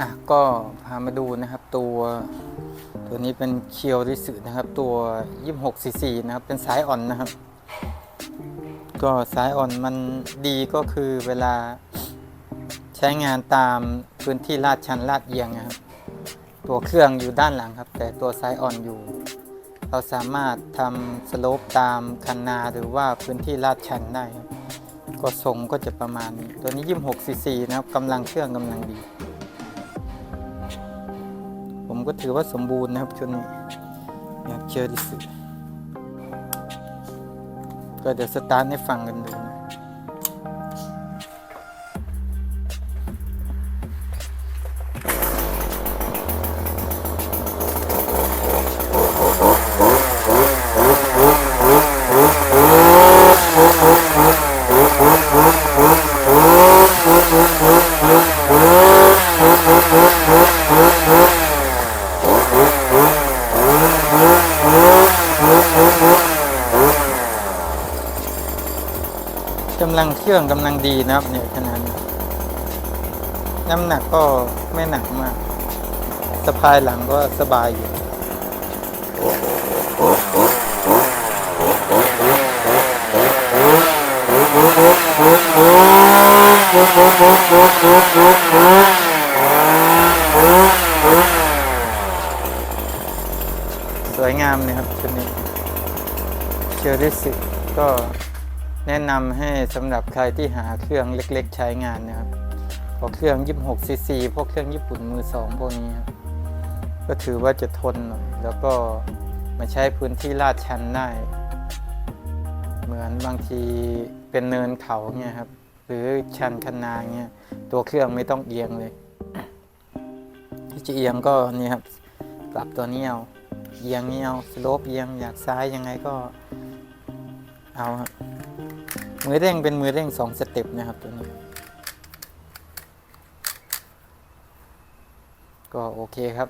อะก็พามาดูนะครับตัวตัวนี้เป็นเคียวริสึนะครับตัว 26ซีซีนะครับเป็นสายอ่อนนะครับ ก็สายอ่อนมันดีก็คือเวลาใช้งานตามพื้นที่ลาดชันลาดเอียงนะครับตัวเครื่องอยู่ด้านหลังครับ แต่ตัวสายอ่อนอยู่ เราสามารถทำสโลปตามคันนาหรือว่าพื้นที่ลาดชันได้ครับก็ทรงก็จะประมาณนี้ตัวนี้ 26ซีซีนะครับกำลังเครื่องกำลังดี ก็ถือว่าสมบูรณ์นะครับชุดนี้นะครับเชื่อที่สุดก็เดี๋ยวสตาร์ทให้ฟังกันดูนะ กำลังเครื่องกำลังดีนะครับเนี่ยขนาดนี้น้ำหนักก็ไม่หนักมาก สะพายหลังก็สบายอยู่สวยงามนะครับชุดนี้เชอริสิก็ แนะนำให้สำหรับใครที่หาเครื่องเล็ก ๆ ใช้งานนะครับพวกเครื่อง 26ซีซีพวกเครื่องญี่ปุ่นมือสองพวกนี้ครับก็ถือว่าจะทนหน่อยแล้วก็มาใช้พื้นที่ลาดชันได้ เหมือนบางทีเป็นเนินเขาเนี่ยครับ หรือชันคันนาเนี่ยตัวเครื่องไม่ต้องเอียงเลย ที่จะเอียงก็นี่ครับปรับตัวนี้เอาเอียงนี่เอาสโลปเอียงอยากซ้ายยังไงก็เอาครับ มือเร่งเป็นมือเร่งสองสเต็ปนะครับตัวนี้ก็โอเคครับ